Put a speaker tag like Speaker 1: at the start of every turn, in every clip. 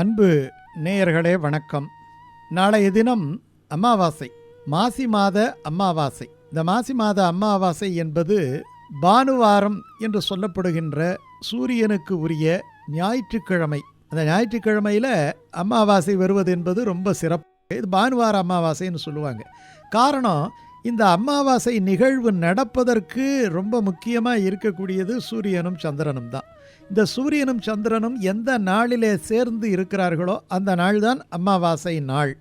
Speaker 1: அன்பு நேயர்களே வணக்கம். நாளைய தினம் அமாவாசை மாசி மாத அமாவாசை. இந்த மாசி மாத அமாவாசை என்பது பானுவாரம் என்று சொல்லப்படுகின்ற சூரியனுக்கு உரிய ஞாயிற்றுக்கிழமை. அந்த ஞாயிற்றுக்கிழமையில் அமாவாசை வருவது என்பது ரொம்ப சிறப்பு. இது பானுவார அமாவாசைன்னு சொல்லுவாங்க. காரணம் இந்த அமாவாசை நிகழ்வு நடப்பதற்கு ரொம்ப முக்கியமாக இருக்கக்கூடியது சூரியனும் சந்திரனும் தான். இந்த சூரியனும் சந்திரனும் எந்த நாளிலே சேர்ந்து இருக்கிறார்களோ அந்த நாள் தான் அமாவாசை நாள்.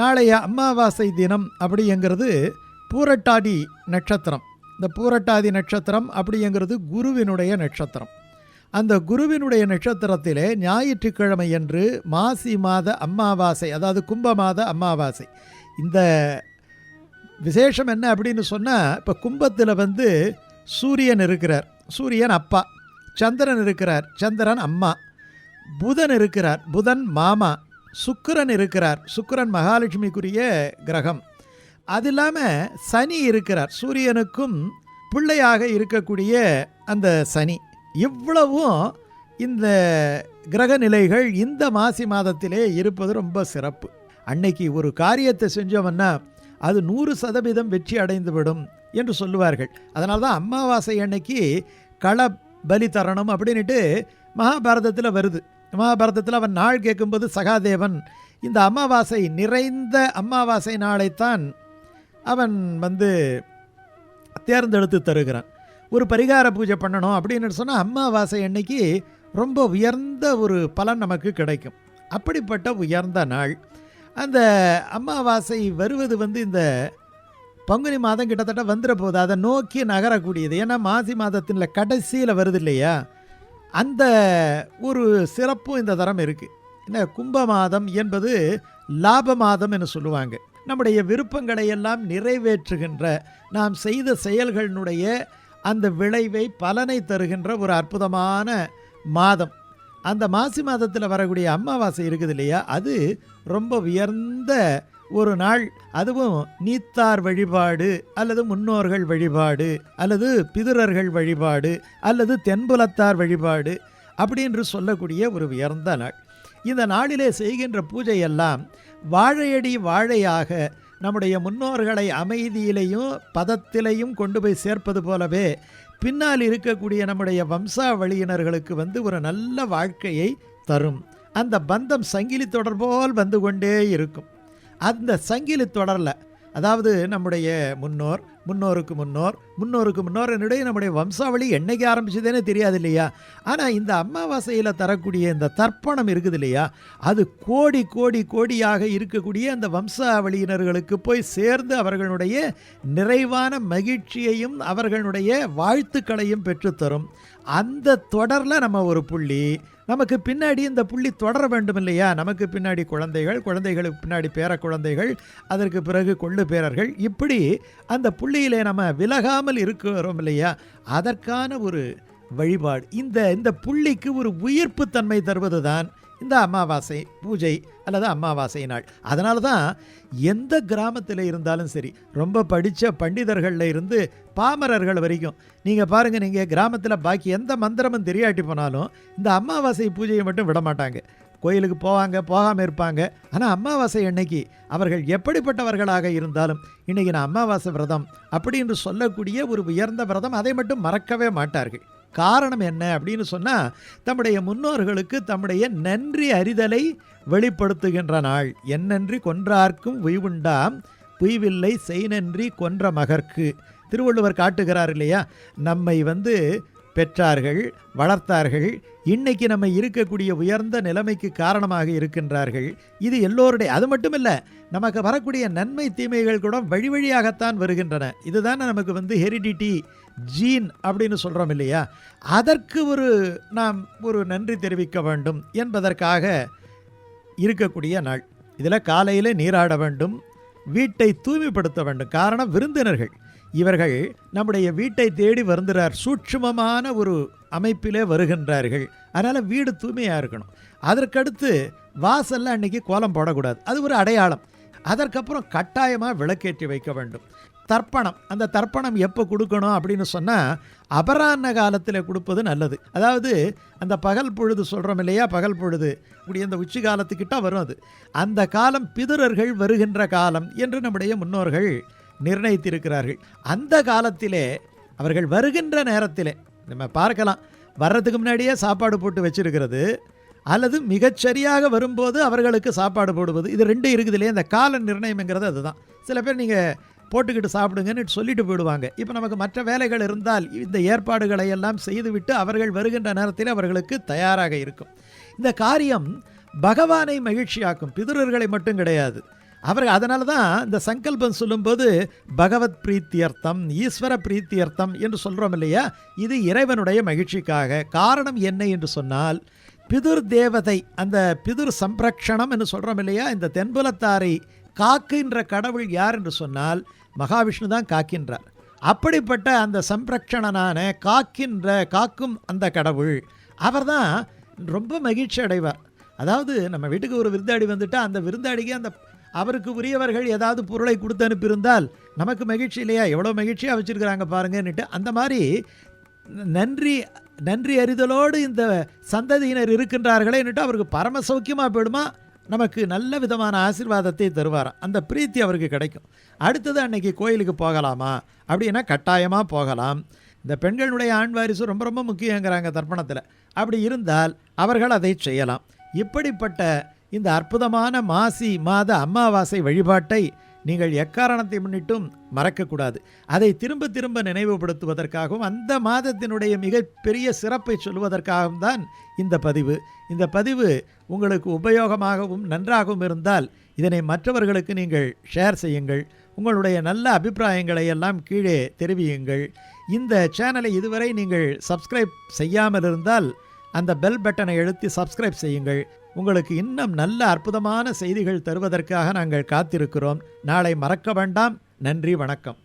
Speaker 1: நாளைய அமாவாசை தினம் அப்படிங்கிறது பூரட்டாதி நட்சத்திரம். இந்த பூரட்டாதி நட்சத்திரம் அப்படிங்கிறது குருவினுடைய நட்சத்திரம். அந்த குருவினுடைய நட்சத்திரத்திலே ஞாயிற்றுக்கிழமை என்று மாசி மாத அமாவாசை அதாவது கும்ப மாத அமாவாசை. இந்த விசேஷம் என்ன அப்படின்னு சொன்னால் இப்போ கும்பத்தில் வந்து சூரியன் இருக்கிறார். சூரியன் அப்பா. சந்திரன் இருக்கிறார். சந்திரன் அம்மா. புதன் இருக்கிறார். புதன் மாமா. சுக்கிரன் இருக்கிறார். சுக்கிரன் மகாலட்சுமிக்குரிய கிரகம். அது இல்லாமல் சனி இருக்கிறார். சூரியனுக்கும் பிள்ளையாக இருக்கக்கூடிய அந்த சனி. இவ்வளவும் இந்த கிரக நிலைகள் இந்த மாசி மாதத்திலே இருப்பது ரொம்ப சிறப்பு. அன்னைக்கு ஒரு காரியத்தை செஞ்சோம்னா அது நூறு சதவீதம் வெற்றி அடைந்துவிடும் என்று சொல்லுவார்கள். அதனால தான் அமாவாசை அன்னைக்கு கள பலி தரணும் அப்படின்ட்டு மகாபாரதத்தில் வருது. மகாபாரதத்தில் அவன் நாள் கேட்கும்போது சகாதேவன் இந்த அமாவாசை நிறைந்த அமாவாசை நாளைத்தான் அவன் வந்து தேர்ந்தெடுத்து தருகிறான். ஒரு பரிகார பூஜை பண்ணணும் அப்படின்னு சொன்னால் அமாவாசை அன்னைக்கு ரொம்ப உயர்ந்த ஒரு பலன் நமக்கு கிடைக்கும். அப்படிப்பட்ட உயர்ந்த நாள். அந்த அமாவாசை வருவது வந்து இந்த பங்குனி மாதம் கிட்டத்தட்ட வந்துட போகுது. அதை நோக்கி நகரக்கூடியது. ஏன்னா மாசி மாதத்தில் கடைசியில் வருது இல்லையா? அந்த ஒரு சிறப்பும் இந்த தரம் இருக்குது என்ன கும்ப மாதம் என்பது லாப மாதம் என்று சொல்லுவாங்க. நம்முடைய விருப்பங்களை எல்லாம் நிறைவேற்றுகின்ற நாம் செய்த செயல்களினுடைய அந்த விளைவை பலனை தருகின்ற ஒரு அற்புதமான மாதம். அந்த மாசி மாதத்தில் வரக்கூடிய அமாவாசை இருக்குது இல்லையா? அது ரொம்ப உயர்ந்த ஒரு நாள் அதுவும் நீத்தார் வழிபாடு அல்லது முன்னோர்கள் வழிபாடு அல்லது பிதுரர்கள் வழிபாடு அல்லது தென்புலத்தார் வழிபாடு அப்படின்னு சொல்லக்கூடிய ஒரு உயர்ந்த நாள். இந்த நாளிலே செய்கின்ற பூஜையெல்லாம் வாழையடி வாழையாக நம்முடைய முன்னோர்களை அமைதியிலையும் பதத்திலையும் கொண்டு போய் சேர்ப்பது போலவே பின்னால் இருக்கக்கூடிய நம்முடைய வம்சாவளியினர்களுக்கு வந்து ஒரு நல்ல வாழ்க்கையை தரும். அந்த பந்தம் சங்கிலி தொடர்போல் வந்து கொண்டே இருக்கும். அந்த சங்கிலி தொடரில். அதாவது நம்முடைய முன்னோர் முன்னோருக்கு முன்னோர் முன்னோருக்கு முன்னோர் என்னுடைய நம்முடைய வம்சாவளி என்னைக்கு ஆரம்பிச்சதுன்னு தெரியாது இல்லையா ஆனால் இந்த அமாவாசையில் தரக்கூடிய இந்த தர்ப்பணம் இருக்குது இல்லையா அது கோடி கோடி கோடியாக இருக்கக்கூடிய அந்த வம்சாவளியினர்களுக்கு போய் சேர்ந்து அவர்களுடைய நிறைவான மகிழ்ச்சியையும் அவர்களுடைய வாழ்த்துக்களையும் பெற்றுத்தரும். அந்த தொடரில் நம்ம ஒரு புள்ளி. நமக்கு பின்னாடி இந்த புள்ளி தொடர வேண்டும் இல்லையா நமக்கு பின்னாடி குழந்தைகள் குழந்தைகளுக்கு பின்னாடி பேர குழந்தைகள் அதற்கு பிறகு கொள்ளு பேரர்கள். இப்படி அந்த புள்ளி புள்ளியிலே நம்ம விலகாமல் இருக்கிறோம் இல்லையா? அதற்கான ஒரு வழிபாடு. இந்த இந்த புள்ளிக்கு ஒரு உயிர்ப்பு தன்மை தருவது தான் இந்த அமாவாசை பூஜை அல்லது அமாவாசை நாள். அதனால தான் எந்த கிராமத்தில் இருந்தாலும் சரி ரொம்ப படித்த பண்டிதர்களில் இருந்து பாமரர்கள் வரைக்கும் நீங்கள் பாருங்கள் நீங்கள் கிராமத்தில் பாக்கி எந்த மந்திரமும் தெரியாட்டி போனாலும் இந்த அமாவாசை பூஜையை மட்டும் விட மாட்டாங்க கோயிலுக்கு போவாங்க போகாமல் இருப்பாங்க. ஆனால் அமாவாசை அன்னைக்கு அவர்கள் எப்படிப்பட்டவர்களாக இருந்தாலும் இன்றைக்கி நான் அமாவாசை விரதம் அப்படி என்று சொல்லக்கூடிய ஒரு உயர்ந்த விரதம் அதை மட்டும் மறக்கவே மாட்டார்கள். காரணம் என்ன அப்படின்னு சொன்னால் தம்முடைய முன்னோர்களுக்கு தம்முடைய நன்றி அறிதலை வெளிப்படுத்துகின்ற நாள். என்னன்றி கொன்றார்க்கும் உய்வுண்டாம் புய்வில்லை செய் நன்றி கொன்ற மகர்க்கு திருவள்ளுவர் காட்டுகிறார் இல்லையா நம்மை வந்து பெற்றார்கள் வளர்த்தார்கள் இன்னைக்கு நம்ம இருக்கக்கூடிய உயர்ந்த நிலைமைக்கு காரணமாக இருக்கின்றார்கள். இது எல்லோருடைய அது மட்டும் இல்லை நமக்கு வரக்கூடிய நன்மை தீமைகள் கூட வழி வழியாகத்தான் வருகின்றன. இதுதான் நமக்கு வந்து ஹெரிடிட்டி ஜீன் அப்படின்னு சொல்கிறோம் இல்லையா? அதற்கு ஒரு நாம் ஒரு நன்றி தெரிவிக்க வேண்டும் என்பதற்காக இருக்கக்கூடிய நாள். இதில் காலையில் நீராட வேண்டும் வீட்டை தூய்மைப்படுத்த வேண்டும். காரணம் விருந்தினர்கள். இவர்கள் நம்முடைய வீட்டை தேடி வருந்துறார். சூட்சுமமான ஒரு அமைப்பிலே வருகின்றார்கள். அதனால் வீடு தூய்மையாக இருக்கணும். அதற்கடுத்து வாசல்லாம் அன்றைக்கி கோலம் போடக்கூடாது. அது ஒரு அடையாளம். அதற்கப்புறம் கட்டாயமாக விளக்கேற்றி வைக்க வேண்டும். தர்ப்பணம். அந்த தர்ப்பணம் எப்போ கொடுக்கணும் அப்படின்னு சொன்னால் அபராண்ண காலத்தில் கொடுப்பது நல்லது. அதாவது அந்த பகல் பொழுது சொல்கிறோம் இல்லையா? பகல் பொழுது. இப்படி அந்த உச்சி காலத்துக்கிட்ட வரும் அது. அந்த காலம் பிதுரர்கள் வருகின்ற காலம் என்று நம்முடைய முன்னோர்கள் நிர்ணயித்திருக்கிறார்கள். அந்த காலத்திலே அவர்கள் வருகின்ற நேரத்திலே நம்ம பார்க்கலாம் வர்றதுக்கு முன்னாடியே சாப்பாடு போட்டு வச்சிருக்கிறது அல்லது மிகச்சரியாக வரும்போது அவர்களுக்கு சாப்பாடு போடுவது. இது ரெண்டும் இருக்குது இல்லையா இந்த கால நிர்ணயம்ங்கிறது அதுதான். சில பேர் நீங்கள் போட்டுக்கிட்டு சாப்பிடுங்கன்னு சொல்லிட்டு போயிடுவாங்க. இப்போ நமக்கு மற்ற வேலைகள் இருந்தால் இந்த ஏற்பாடுகளை எல்லாம் செய்துவிட்டு அவர்கள் வருகின்ற நேரத்தில் அவர்களுக்கு தயாராக இருக்கும். இந்த காரியம் பகவானை மகிழ்ச்சியாக்கும் பிதுரர்களை மட்டும் கிடையாது. அவர் அதனால தான் இந்த சங்கல்பம் சொல்லும்போது பகவத் பிரீத்தியர்த்தம் ஈஸ்வர பிரீத்தியர்த்தம் என்று சொல்கிறோம் இல்லையா? இது இறைவனுடைய மகிழ்ச்சிக்காக. காரணம் என்ன என்று சொன்னால் பிதுர் தேவதை அந்த பிதுர் சம்ரக்ஷணம் என்று சொல்கிறோம் இல்லையா? இந்த தென்புலத்தாரை காக்கின்ற கடவுள் யார் என்று சொன்னால் மகாவிஷ்ணு தான் காக்கின்றார். அப்படிப்பட்ட அந்த சம்ரக்ஷணனான காக்கின்ற காக்கும் அந்த கடவுள் அவர் தான் ரொம்ப மகிழ்ச்சி அடைவார் அதாவது நம்ம வீட்டுக்கு ஒரு விருந்தாடி வந்துட்டால் அந்த விருந்தாடிக்கு அந்த அவருக்கு உரியவர்கள் ஏதாவது பொருளை கொடுத்து அனுப்பியிருந்தால் நமக்கு மகிழ்ச்சி இல்லையா? எவ்வளோ மகிழ்ச்சியாக வச்சுருக்கிறாங்க பாருங்கன்னுட்டு அந்த மாதிரி நன்றி நன்றி அறிதலோடு இந்த சந்ததியினர் இருக்கின்றார்களேன்னுட்டு அவருக்கு பரம சௌக்கியமாக போயிடுமா? நமக்கு நல்ல விதமான ஆசீர்வாதத்தை தருவாராம் அந்த பிரீத்தி அவருக்கு கிடைக்கும். அடுத்தது அன்னைக்கு கோயிலுக்கு போகலாமா? அப்படின்னா கட்டாயமாக போகலாம். இந்த பெண்களுடைய ஆண் வாரிசு ரொம்ப ரொம்ப முக்கியங்கிறாங்க தர்ப்பணத்தில். அப்படி இருந்தால் அவர்கள் அதை செய்யலாம். இப்படிப்பட்ட இந்த அற்புதமான மாசி மாத அமாவாசை வழிபாட்டை நீங்கள் எக்காரணத்தை முன்னிட்டும் மறக்கக்கூடாது. அதை திரும்ப திரும்ப நினைவுபடுத்துவதற்காகவும் அந்த மாதத்தினுடைய மிகப்பெரிய சிறப்பை சொல்வதற்காகவும் தான் இந்த பதிவு. இந்த பதிவு உங்களுக்கு உபயோகமாகவும் நன்றாகவும் இருந்தால் இதனை மற்றவர்களுக்கு நீங்கள் ஷேர் செய்யுங்கள். உங்களுடைய நல்ல அபிப்பிராயங்களை எல்லாம் கீழே தெரிவியுங்கள். இந்த சேனலை இதுவரை நீங்கள் சப்ஸ்கிரைப் செய்யாமல் இருந்தால் அந்த பெல் பட்டனை எழுத்தி சப்ஸ்கிரைப் செய்யுங்கள். உங்களுக்கு இன்னும் நல்ல அற்புதமான செய்திகள் தருவதற்காக நாங்கள் காத்திருக்கிறோம். நாளை மறக்க வேண்டாம். நன்றி வணக்கம்.